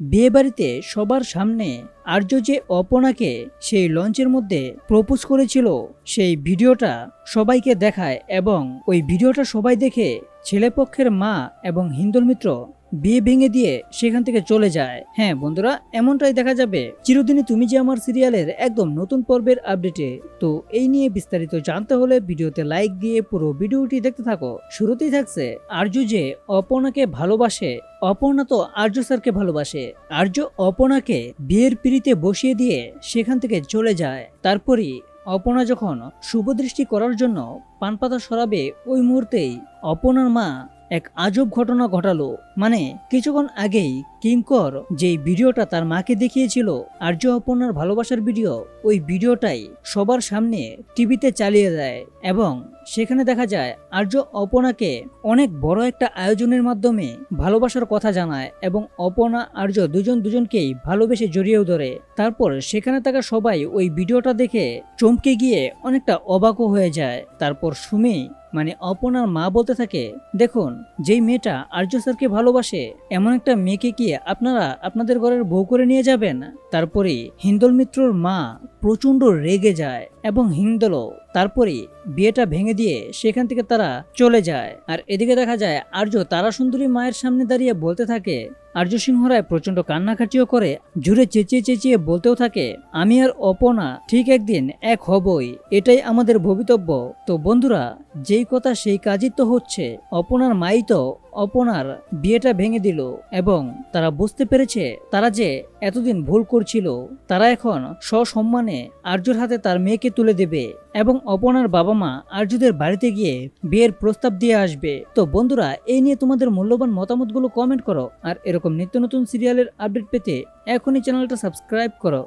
বিয়ে বাড়িতে সবার সামনে আর্য যে অপনাকে সেই লঞ্চের মধ্যে প্রপোজ করেছিল, সেই ভিডিওটা সবাইকে দেখায় এবং ওই ভিডিওটা সবাই দেখে ছেলেপক্ষের মা এবং হিন্দুল মিত্র বিয়ে ভেঙে দিয়ে সেখান থেকে চলে যায়। হ্যাঁ বন্ধুরা, এমনটাই দেখা যাবে। চিরদিনই তুমি যে আমার সিরিয়ালের একদম নতুন পর্বের আপডেটে। তো এই নিয়ে বিস্তারিত জানতে হলে ভিডিওতে লাইক দিয়ে পুরো ভিডিওটি দেখতে থাকো। শুরুতেই থাকছে আর্য যে অপর্ণাকে ভালোবাসে। অপর্ণা তো আর্য স্যারকে ভালোবাসে। আর্য অপর্ণাকে বিয়ের পিড়িতে বসিয়ে দিয়ে সেখান থেকে চলে যায়। তারপরই অপর্ণা যখন শুভদৃষ্টি করার জন্য পানপাতা সরাবে, ওই মুহূর্তেই অপর্ণার মা এক আজব ঘটনা ঘটালো। মানে কিছুক্ষণ আগেই কিঙ্কর যেই ভিডিওটা তার মাকে দেখিয়েছিল, আর্য অপর্ণার ভালোবাসার ভিডিও, ওই ভিডিওটাই সবার সামনে টিভিতে চালিয়ে দেয় এবং সেখানে দেখা যায় আর্য অপর্ণাকে অনেক বড় একটা আয়োজনের মাধ্যমে ভালোবাসার কথা জানায় এবং অপর্ণা, আর্য দুজন দুজনকেই ভালোবেসে জড়িয়েও ধরে। তারপর সেখানে থাকা সবাই ওই ভিডিওটা দেখে চমকে গিয়ে অনেকটা অবাকও হয়ে যায়। তারপর সুমি মানে অপনার মা বলতে থাকে, দেখুন, যেই মেয়েটা আর্য স্যারকে ভালোবাসে, এমন একটা মেয়েকে কি আপনারা আপনাদের ঘরের বউ করে নিয়ে যাবেন। তারপরে হিন্দল মিত্রর মা প্রচণ্ড রেগে যায় এবং হিন্দলও তারপরে বিয়েটা ভেঙে দিয়ে সেখান থেকে তারা চলে যায়। আর এদিকে দেখা যায় আর্য তারা সুন্দরী মায়ের সামনে দাঁড়িয়ে বলতে থাকে, আর্য সিংহ রায় প্রচণ্ড কান্নাকাটিও করে, জুড়ে চেঁচিয়ে চেঁচিয়ে বলতেও থাকে, আমি আর অপনা, ঠিক একদিন এক হবই, এটাই আমাদের ভবিতব্য। তো বন্ধুরা, যেই কথা সেই কাজই তো হচ্ছে, অপনার মাই তো অপনার বিয়েটা ভেঙে দিল এবং তারা বুঝতে পেরেছে তারা যে এতদিন ভুল করছিল, তারা এখন সসম্মানে আর্যর হাতে তার মেয়েকে তুলে দেবে এবং অপনার বাবা মা আর্যদের বাড়িতে গিয়ে বিয়ের প্রস্তাব দিয়ে আসবে। তো বন্ধুরা, এই নিয়ে তোমাদের মূল্যবান মতামতগুলো কমেন্ট করো আর এরকম নিত্য নতুন সিরিয়ালের আপডেট পেতে এখনই চ্যানেলটা সাবস্ক্রাইব করো।